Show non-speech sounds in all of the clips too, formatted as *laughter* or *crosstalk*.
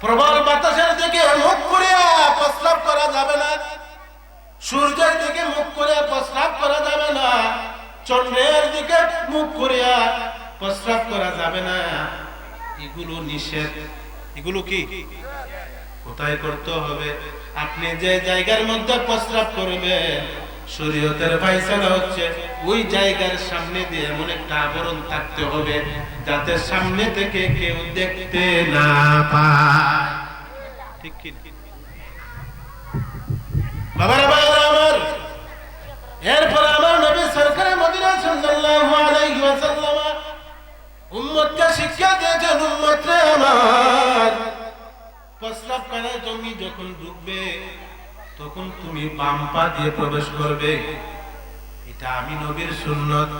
প্রবল বাতাসের দিকে মুখ করিয়া প্রস্রাব করা যাবে না। সূর্যের দিকে মুখ করে প্রস্রাব করা যাবে না। চন্দ্রের দিকে মুখ করিয়া প্রস্রাব করা যাবে না। এগুলো নিষেধ। এগুলো কি? কোথায় করতে হবে? আপনি যে জায়গার মধ্যে প্রস্রাব করবেন শরীয়তের ফাইসালা হচ্ছে ওই জায়গার সামনে দিয়ে এমন একটা আবরণ থাকতে হবে যাতে সামনে থেকে কেউ দেখতে না পায়। এরপর আমার নবী সরকারে মদিনা শিক্ষা দিয়েছেন উম্মত রে আমার। প্রস্রাব করার জমি যখন ঢুকবে তখন তুমি বাম পা দিয়ে প্রবেশ করবে। এটা আমি নবীর সুন্নত।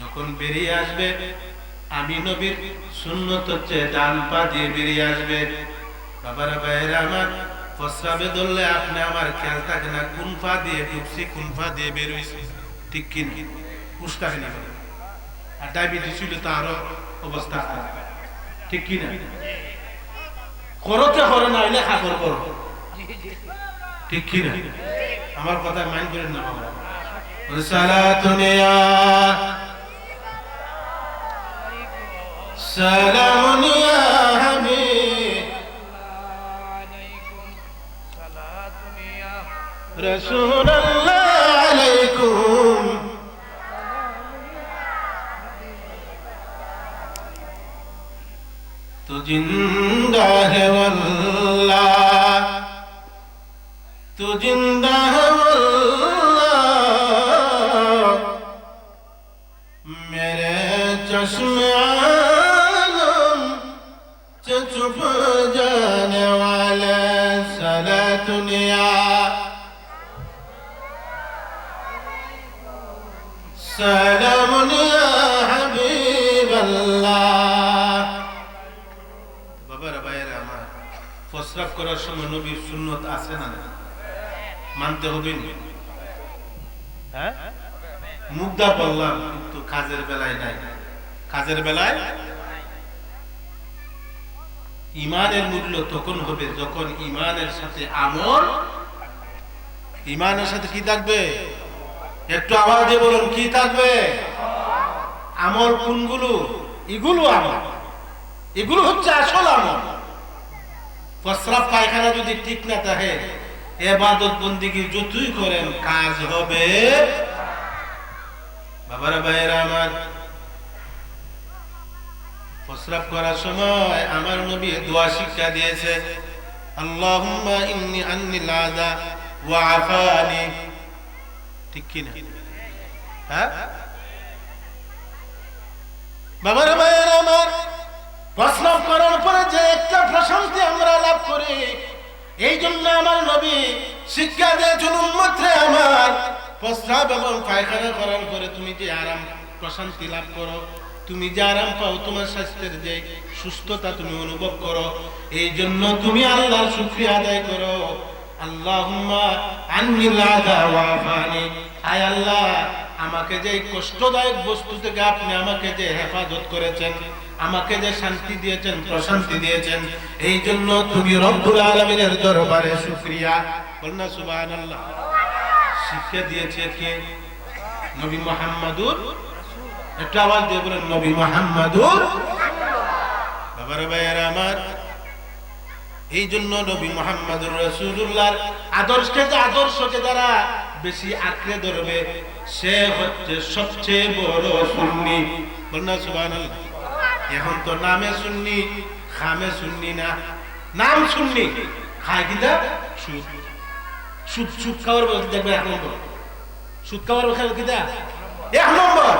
যখন বেরিয়ে আসবে, আমি নবীর সুন্নত হচ্ছে ডান পা দিয়ে বেরিয়ে আসবে। বাবার বাইরে আমার প্রস্রাবে ধরলে আপনি আমার খেয়াল থাকে না, কোন পা দিয়ে ঢুকছি কোন পা দিয়ে বেরোইছি ঠিক কিনা? উস্কাহে না আর ডায়াবেটিস হইলে তো অবস্থা। ঠিক কিনা? করতে করো না হইলে খাবর করো। ঠিক কি না আমার কথা মাইন্ড করেন না বাবা সালাতুনিয়া সালামুনিয়া হামি রসুল্লাহ আলাইকুম তো জিন্দা হে মেরে চশমে দুনিয়া। سلام يا حبيب الله বাবার করার সময় নবীর সুন্নত আছে না মানতে হবে? হ্যাঁ? মুগ্ধা বললাম কিন্তু কাজের বেলায় নাই। কাজের বেলায় ইমানের মূল্য তখন হবে যখন ইমানের সাথে আমল। ইমানের সাথে কি থাকবে? একটু আওয়াজ দিয়ে বলুন কি থাকবে? আমল কোনগুলো? এগুলো আমল। এগুলো হচ্ছে আসল আমল। প্রস্রাব পায়খানা যদি ঠিক না থাকে এবাদত বন্দিগি যতই করেন, কাজ হবে। বাবারা, ভাইয়েরা, আমার প্রস্রাব করার সময় আমার নবী দোয়া শিক্ষা দিয়েছে, আল্লাহুম্মা ইন্নি আন্নি লাদা ওয়া আফানি। ঠিক কি না? হ্যাঁ? বাবারা, ভাইয়েরা, আমার প্রস্রাব করার পরে যে একটা প্রশান্তি আমরা লাভ করি। এই জন্য আমার নবী শিক্ষা দিয়েছেন উন্মত্রে আমার। প্রস্রাব এবং পায়খানা করার পরে তুমি যে আরাম, প্রশান্তি লাভ করো, তুমি যে আরাম পাও তোমার স্বাস্থ্যের যে সুস্থতা তুমি অনুভব করো এই জন্য তুমি আল্লাহর শুকরিয়া আদায় করো। আল্লাহুম্মা আন্নি লাদা ওয়া আফানি। আয় আল্লাহ, আমাকে যে কষ্টদায়ক বস্তু থেকে আপনি আমাকে যে হেফাজত করেছেন আমাকে যে শান্তি দিয়েছেন, প্রশান্তি দিয়েছেন এই জন্য তুমি রব্বুল আলমিনের দরবারে শুক্রিয়া। বলনা সুবহানাল্লাহ। শিক্ষা দিয়েছে কে? নবী মোহাম্মদুর একটা আওয়াজ দিয়ে বলেন, নবী মোহাম্মদুর বাবার ভাইয়েরা আমার এই জন্য নবী মোহাম্মদুর রসুল্লাহর আদর্শকে আদর্শকে দ্বারা বেশি আঁকড়ে ধরবে, সে হচ্ছে সবচেয়ে বড় সুন্নি। বলনা সুবহানাল্লাহ। এখন তো নামে শুননি খামে শুননি না। নাম শুননি খায় কিনা সুদ। সুদ সুদ খাওয়ার দেখবে এক নম্বর। সুদ খাওয়ার খেলে কিনা এক নম্বর।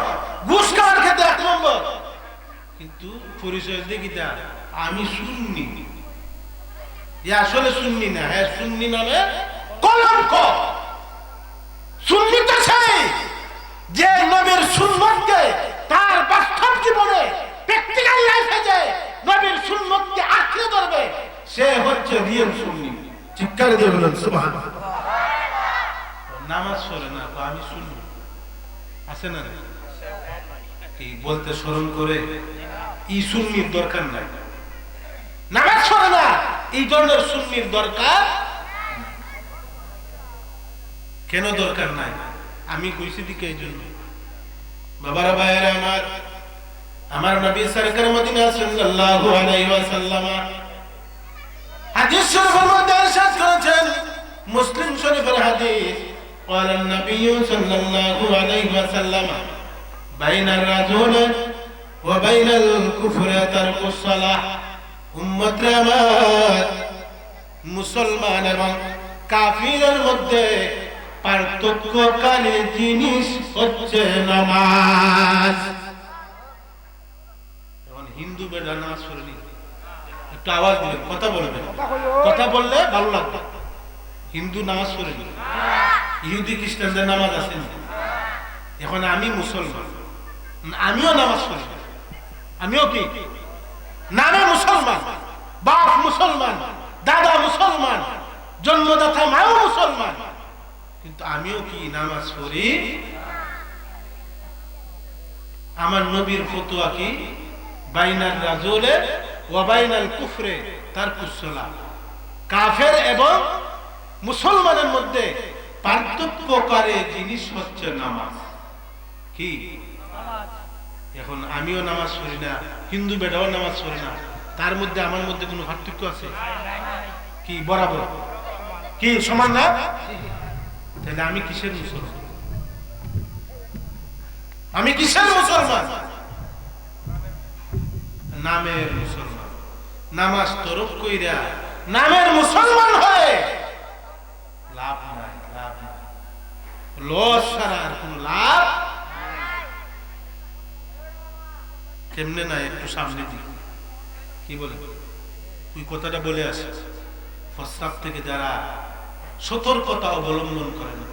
ঘুষ খাওয়ার ক্ষেত্রে এক নম্বর। কিন্তু পরিচয় দিয়ে কিনা আমি শুননি এ আসলে শুননি না। হ্যাঁ শুননি নামে কলঙ্ক। শুননি তো সেই যে নবীর সুন্নতকে তার বাস্তব জীবনে প্র্যাকটিক্যাল লাইফে যে নবীর সুন্নতকে আঁকড়ে ধরবে সে হচ্ছে রিয়েল সুন্নি। চিৎকার দিয়ে বলেন সুবহান নামাজ পড়ে না তো আমি শুনি আছে না এই বলতে স্মরণ করে? সুন্নির দরকার নাই। নামাজ পড়ে না এই ধরনের সুন্নির দরকার কেন দরকার নাই? আমি কইছি দিকে এই জন্য। বাবারা ভাইয়েরা আমার আমার নবী সরকার মদিনা সাল্লাল্লাহু আলাইহি ওয়াসাল্লাম হাদিস শরীফের মধ্যে ইরশাদ করেছেন মুসলিম শরীফের হাদিস قال النبي صلى الله عليه وسلم بين الرجل وبين الكفر ترك الصلاة উম্মত আমার মুসলমান এবং কাফিরের মধ্যে পার্থক্যকারী জিনিস হচ্ছে নামাজ এখন হিন্দু বেটা নামাজ পড়েনি একটু আওয়াজ দিবেন কথা বলবেন কথা বললে ভালো লাগবে। হিন্দু নামাজ পড়েনি ইহুদি, খ্রিস্টানদের নামাজ আছে এখন আমি মুসলমান। আমিও নামাজ পড়ি। আমিও কি? নামে মুসলমান। বাপ মুসলমান, দাদা মুসলমান, জন্মদাতা মাও মুসলমান। কিন্তু আমিও কি নামাজ পড়ি? আমার নবীর ফতুয়া কি? বাইনার রাজুলে ওয়াবাইনাল কুফরে তার কুসলা। কাফের এবং মুসলমানের মধ্যে পার্থক্যকারী জিনিস হচ্ছে নামাজ। কি? এখন আমিও নামাজ পড়ি না, হিন্দু বেটাও নামাজ পড়ি না, তার মধ্যে আমার মধ্যে কোনো পার্থক্য আছে? কি, বরাবর? কি, সমান না? তাহলে আমি কিসের মুসলমান? আমি কিসের মুসলমান? নামের মুসলমান। নামাজ তরফ কইরা নামের মুসলমান হয়ে লাভ নাই লাভ নাই। লস ছাড়া আর কোনো লাভ কেমনে না একটু সামনে দিই কি বলে? ওই কথাটা বলে আসে। প্রস্রাব থেকে যারা সতর্কতা অবলম্বন করে না।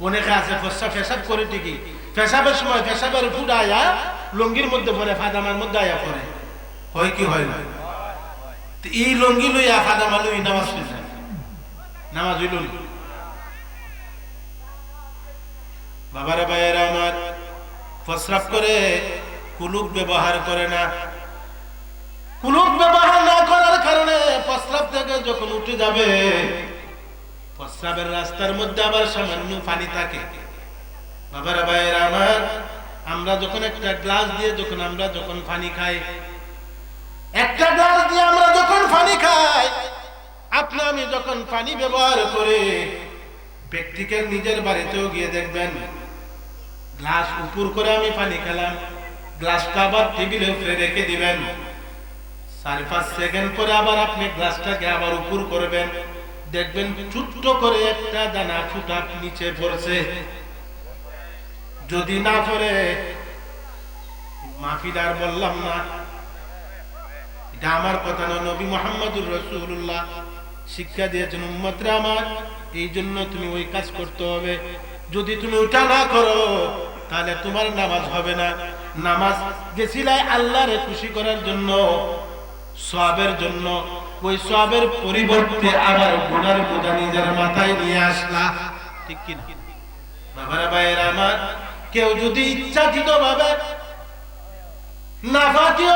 অনেকে আছে প্রস্রাব ফেসাব করে ঠিকই। ফেসাবের সময় ফেসাবের ফুড আয়া লঙ্গির মধ্যে পরে ফাদামার মধ্যে আয়া পরে। হয় কি হয় না? এই লঙ্গি লইয়া লই নামাজ নামাজ হইল আমার, প্রস্রাব করে কুলুক ব্যবহার করে না। কুলুক ব্যবহার না করার কারণে প্রস্রাব থেকে যখন উঠে যাবে, প্রস্রাবের রাস্তার মধ্যে আবার সামান্য পানি থাকে। বাবারা, ভাইয়েরা আমার, আমরা যখন একটা গ্লাস দিয়ে যখন আমরা যখন পানি খাই, একটা গ্লাস দিয়ে আমরা যখন পানি খাই আপনি আমি যখন পানি ব্যবহার করে ব্যক্তিকে নিজের বাড়িতেও গিয়ে দেখবেন, গ্লাস উপর করে আমি পানি খেলাম, গ্লাসটা আবার টেবিলের উপরে রেখে দিবেন। চার পাঁচ সেকেন্ড পরে আবার আপনি গ্লাসটাকে আবার উপর করবেন, দেখবেন ছোট্ট করে একটা দানা ফুটা নিচে পড়ছে। যদি না পড়ে, মাফিদার বললাম না এটা আমার কথা না, নবী মোহাম্মদুর রসুল্লাহ শিক্ষা দিয়েছেন, উম্মতরা আমার এই জন্য তুমি ওই কাজ করতে হবে। যদি তুমি ওটা না করো, তাহলে তোমার নামাজ হবে না। নামাজ গেছিলাই আল্লাহরে খুশি করার জন্য সবের জন্য, ওই সবের পরিবর্তে আবার গুনার বোঝা নিজের মাথায় নিয়ে আসলা। ঠিক কিনা? ভাইয়েরা আমার, কেউ যদি ইচ্ছাকৃত ভাবে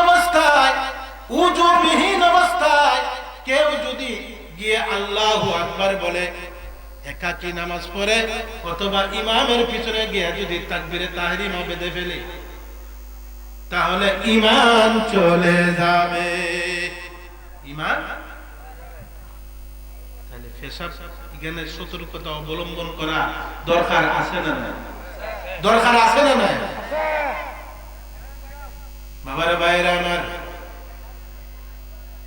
অবস্থায় পড়ে, অথবা ইমামের পিছনে গিয়ে যদি তাহলে ইমান চলে যাবে। ইমান তাহলে জ্ঞানের সতর্কতা অবলম্বন করা দরকার আছে না নাই? দরকার আছে না নাই? বাবারে বাইরে আমার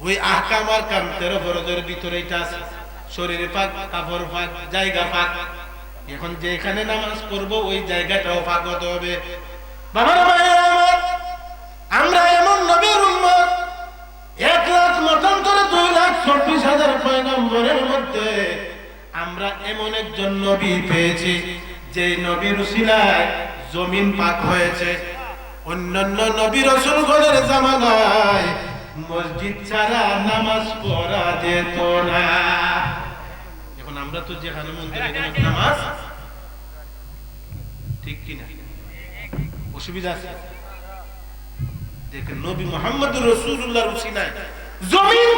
ওই আহকাম আর কাম তেরো ফরজের ভিতরে এটা শরীরে পাক, কাপড় পাক, জায়গা পাক। এখন যেখানে নামাজ পড়ব, ওই জায়গাটাও পাক হতে হবে। বাবার আমার, আমরা এমন নবীর উম্মত, এক লাখ মতান্তরে দুই লাখ চব্বিশ হাজার পয়গম্বরের মধ্যে আমরা এমন একজন নবী পেয়েছি যে নবীর উসিলায় জমিন পাক হয়েছে। অন্যান্য নবী রসুলগণের জামানায় মসজিদ ছাড়া নামাজ পড়া যেত না। এখন আমরা তো যেখানে মন্দিরে গেলে নামাজ, ঠিক কিনা? অসুবিধা আছে? নবী জমিন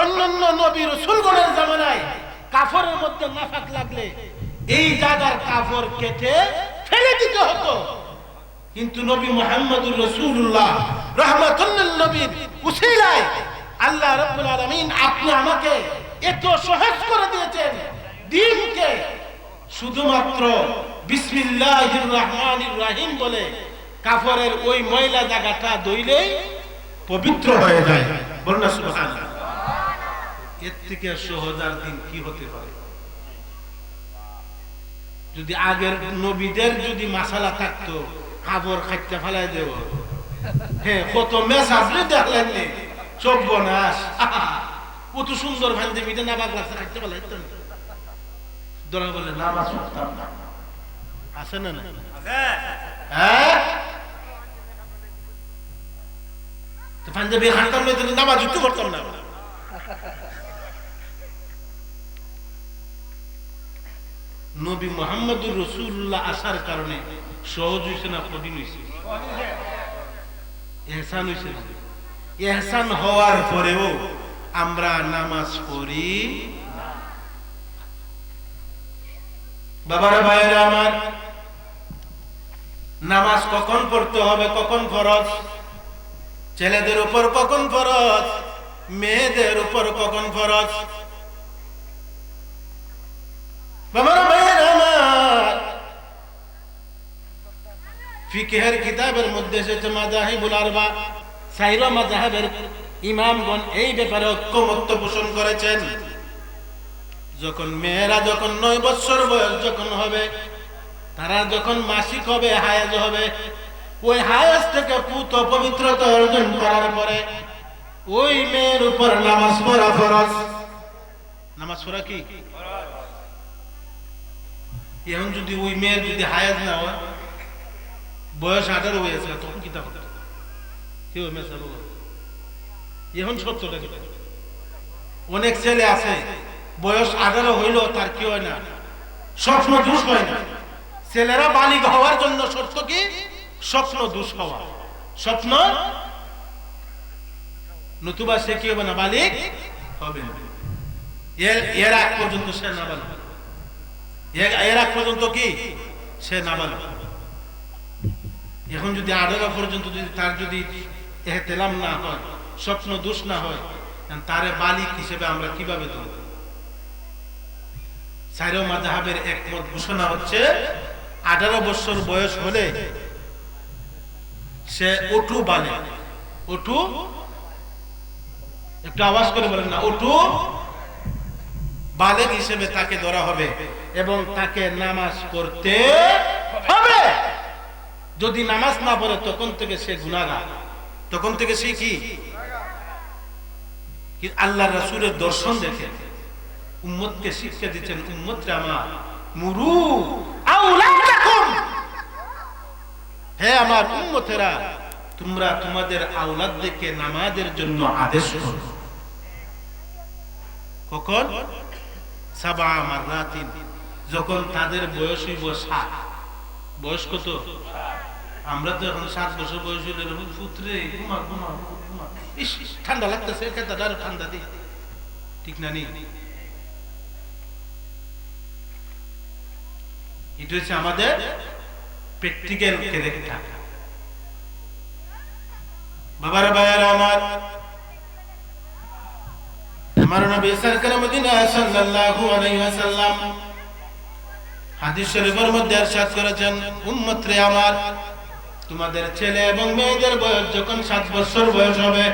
অন্যান্য কাফরের মধ্যে নাফাক লাগলে এই জায়গার কাফর কেটে ফেলে দিতে হতো। কিন্তু নবী মোহাম্মদুর রসুল্লাহ রহমাতুল্লাহ নবীর উসিলায় আল্লাহ রাব্বুল আলামিন আপনি আমাকে এত সহজ করে দিয়েছেন দিনকে শুধুমাত্র বিসমিল্লাহির রহমানির রহিম বলে কাফরের ওই ময়লা জায়গাটা দইলেই পবিত্র হয়ে যায়। বলনা সুবহানাল্লাহ। এর থেকে সহজ আর দিন কি হতে পারে? যদি আগের নবীদের যদি মাসালা থাকতো কাপড় খাইতে ফেলাই দেব। হ্যাঁ কত মেস আসলে দেখলেন নি? চোখ বনাস। কত সুন্দর ভান্ডে মিটে না লাগছে খাইতে ফেলাই দোলা বলে নামাজ পড়তাম না আছে না না হ্যাঁ? তো পাঞ্জাবি হাঁটতাম না তাহলে নামাজ উঠতে পারতাম না। নবী মোহাম্মদুর রসুল্লাহ আসার কারণে সহজ হয়েছে না কঠিন হয়েছে এহসান হয়েছে? এহসান হওয়ার পরেও আমরা নামাজ পড়ি। বাবারা, ভাইয়েরা আমার, নামাজ কখন পড়তে হবে, কখন ফরজ ছেলেদের উপর কখন ফরজ মেয়েদের উপর কখন ফরজ বাবারা ভাইয়েরা আমার ফিকহের কিতাবের মধ্যে এসেছে মাজাহিবুল আরবা। সাইরা মাজাহাবের ইমামগণ এই ব্যাপারে ঐক্যমত্য পোষণ করেছেন। যখন মেয়েরা যখন নয় বছর বয়স যখন হবে, তারা যখন মাসিক হবে, হায়াজ হবে, ওই হায়াজ থেকে পুত পবিত্রতা অর্জন করার পরে ওই মেয়ের উপর নামাজ পড়া ফরজ। নামাজ পড়া কি? এখন যদি ওই মেয়ের যদি হায়াজ না হয় বয়স আঠারো হয়েছে তখন কি কেউ মেসা বলো? এখন সত্য লাগে অনেক ছেলে আছে, বয়স আঠারো হইল তার কি হয় না? স্বপ্ন দুষ হয় না। ছেলেরা বালিক হওয়ার জন্য সত্য কি? স্বপ্ন দুষ হওয়া। স্বপ্ন? নতুবা সে কি হবে না? বালিক হবে এর আগ পর্যন্ত সে না বালিক। এর- আগ পর্যন্ত কি? সে না বালিক। এখন যদি আঠারো পর্যন্ত যদি তার যদি এহতেলাম না হয়, স্বপ্ন দোষ না হয় তারে বালিক হিসেবে আমরা কীভাবে ধরব? সাইরো মাজাহাবের একমত ঘোষণা হচ্ছে, আঠারো বছর বয়স হলে সে ওটু বালে। ওটু, একটু আওয়াজ করে বলেন না, ওটু বালেক হিসেবে তাকে ধরা হবে এবং তাকে নামাজ হবে যদি নামাজ না পড়ে, তখন থেকে সে গুণাগার তখন থেকে সে কি? আল্লাহ রাসূলের দর্শন দেখে। উম্মতকে শিক্ষা দিচ্ছেন, উম্মতরে আমার, মুরু হে আমার উম্মতেরা, তোমরা তোমাদের আওলাদদেরকে নামাজের জন্য আদেশ করো। কখন? সাবা মাররাতিন, যখন তাদের বয়স হইব সাত। বয়স কত? আমরা তো এখন সাত বছর বয়স হইলে এরকম পুত্রে ঘুমা ঘুমা ঘুমা ইস ঠান্ডা লাগতেছে খেতে আরো ঠান্ডা দি ঠিক না নি এটা হচ্ছে আমাদের প্র্যাকটিক্যাল ক্যারেক্টার বাবার ভাইয়ারা আমার আমার নবী সরকার মদিনা সাল্লাল্লাহু আলাইহি ওয়াসাল্লাম হাদিস শরীফের মধ্যে ارشاد করেছেন উম্মত রে আমার তোমাদের ছেলে এবং মেয়েদের বয়স যখন সাত বছর বয়স হবে,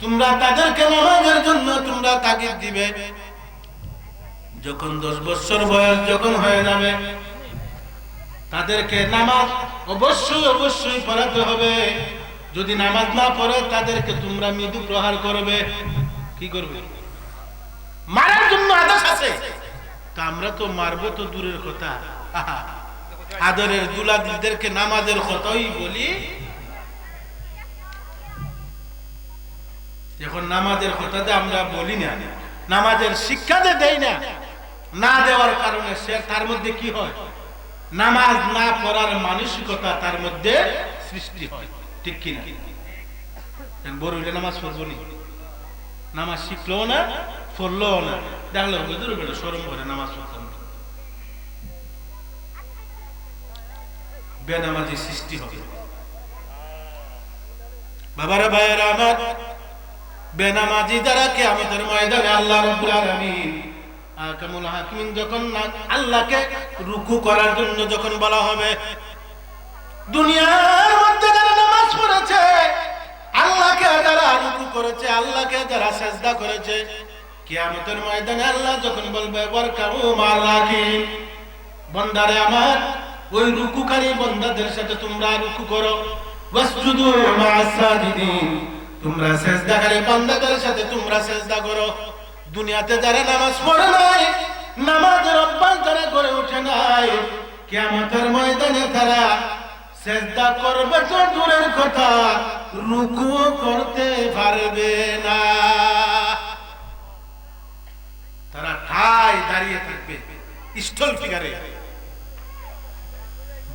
তোমরা তাদেরকে নামাজের জন্য তোমরা তাগিদ দিবে। যখন দশ বছর বয়স যখন হয়ে যাবে, তাদেরকে নামাজ অবশ্যই অবশ্যই পড়াতে হবে। যদি নামাজ না পড়ে, তাদেরকে তোমরা মৃদু প্রহার করবে। কি করবে? মারার জন্য আদেশ আছে। তা আমরা তো মারবো তো দূরের কথা। *laughs* আদরের দুলাদিদেরকে নামাজের কথাই বলি। এখন নামাজের কথাতে আমরা বলি না, নামাজের শিক্ষাতে দেই না না দেওয়ার কারণে সে তার মধ্যে কি হয়? নামাজ না পড়ার মানসিকতা তার মধ্যে সৃষ্টি হয়। ঠিক কিনা বড় হইলে নামাজ পড়ব নি? নামাজ শিখলো না পড়ল না। দেখল হুজুর বেটা সরম করে নামাজ পড়তাম বেনামাজি সৃষ্টি হবে। বাবারা, ভাইয়েরা আমার, বেনামাজি দ্বারা কে আমাদের ময়দানে আল্লাহ রাব্বুল আলামিন আকামুল হাকিমিন যখন আল্লাহকে রুকু করার জন্য যখন বলা হবে, দুনিয়ার মধ্যে যারা নামাজ পড়েছে, আল্লাহকে যারা রুকু করেছে, আল্লাহকে যারা সেজদা করেছে, কিয়ামতের ময়দানে আল্লাহ যখন বলবে বরকাউ মালাকিন বন্দারে আমার ওই রুকুকারী বন্দাদের সাথে তোমরা রুকু করো। ওয়াসজুদু মা'আস সাজিদিন। তোমরা সেজদাকারী বান্দাদের সাথে তোমরা সেজদা করো। দুনিয়াতে যারা নামাজ পড়ে নাই, নামাজের অভ্যাস যারা করে ওঠে নাই, কিয়ামতের ময়দানে তারা সেজদা করবে তো দূরের কথা রুকু করতে পারবে না। তারা ঠায় দাঁড়িয়ে থাকবে, স্টল ফিগারে।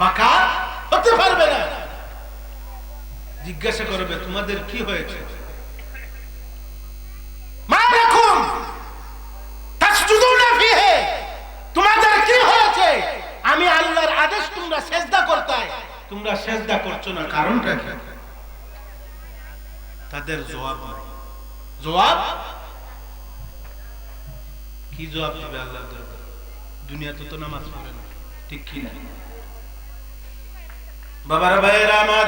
বাঁকা হতে পারবে না। জিজ্ঞাসা করবে, তোমাদের কি হয়েছে? আমি আল্লাহর আদেশ তোমরা তোমরা করছ না, কারণটা কি? তাদের জবাব। জবাব? কি জবাব দিবে আল্লাহ দুনিয়াতে তো নামাজ পড়ে না, ঠিক কি না বাবার ভাইয়েরা আমার,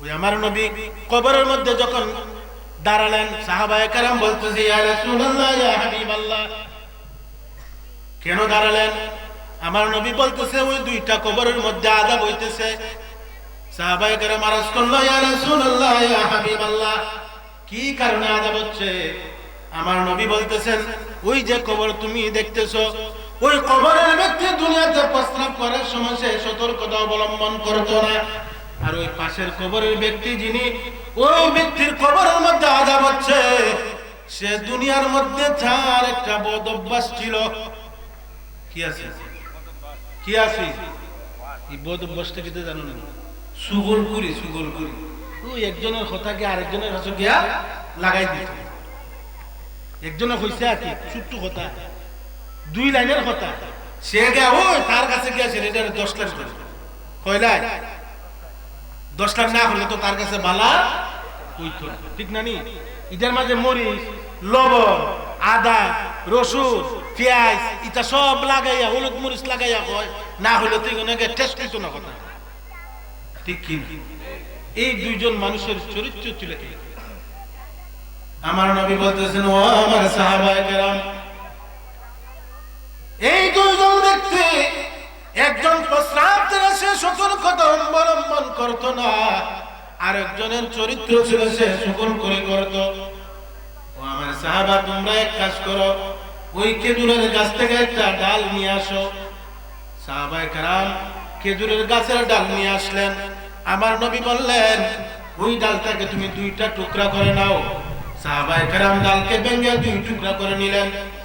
ওই আমার নবী কবরের মধ্যে যখন দাঁড়ালেন, সাহাবায়ে কারাম বলতেছে কেন দাঁড়ালেন? আমার নবী বলতেছে, ওই দুইটা কবরের মধ্যে আযাব হইতেছে। সাহাবায়ে কারাম আরজ কি কারণে আযাব হচ্ছে? আমার নবী বলতেছেন, ওই যে কবর তুমি দেখতেছো ওই কবরের ব্যক্তি দুনিয়াতে প্রস্রাব করার সময় সে সতর্কতা অবলম্বন করতো না। আর ওই পাশের কবরের ব্যক্তি যিনি, ওই ব্যক্তির কবরের মধ্যে আজাব হচ্ছে। সে দুনিয়ার মধ্যে তার একটা বদ অভ্যাস ছিল। কি আছে? কি আছে? এই বদ অভ্যাসটা কিন্তু জানো না? সুগল করি সুগল করি। ওই একজনের কথাকে আরেকজনের কাছে গিয়া লাগাই দিত। একজনে কইছে আর কি, ছোট্ট কথা। দুই লাইনের কথা। সে গিয়া, ওই, তার কাছে গিয়া সে দশ লাইন করে কয়লাই দশ লাখ না হলে তো তার কাছে বালা হইতো। ঠিক না নি? ইটার মাঝে মরিচ, লবণ, আদা, রসুন, পেঁয়াজ, ইটা সব লাগাইয়া, হলুদ মরিচ লাগাইয়া কয়, না হলে তো এগুলোকে টেস্ট হইতো না কথা। ঠিক কি এই দুইজন মানুষের চরিত্র কি আমার নবী বলতেছেন, ও আমার সাহাবায়ে কেরাম থেকে সে সতর্কতা অবলম্বন করত না। আরেকজনের চরিত্র ছিল সে সকল করে করত। ও আমার সাহাবা, তোমরা এক কাজ করো, ওই খেজুরের গাছ থেকে একটা ডাল নিয়ে আসো। সাহাবায়ে কারাম খেজুরের গাছের ডাল নিয়ে আসলেন। আমার নবী বললেন, ওই ডালটাকে তুমি দুইটা টুকরা করে নাও। সাহাবায়ে কারাম ডালকে ভেঙে দুই টুকরা করে নিলেন।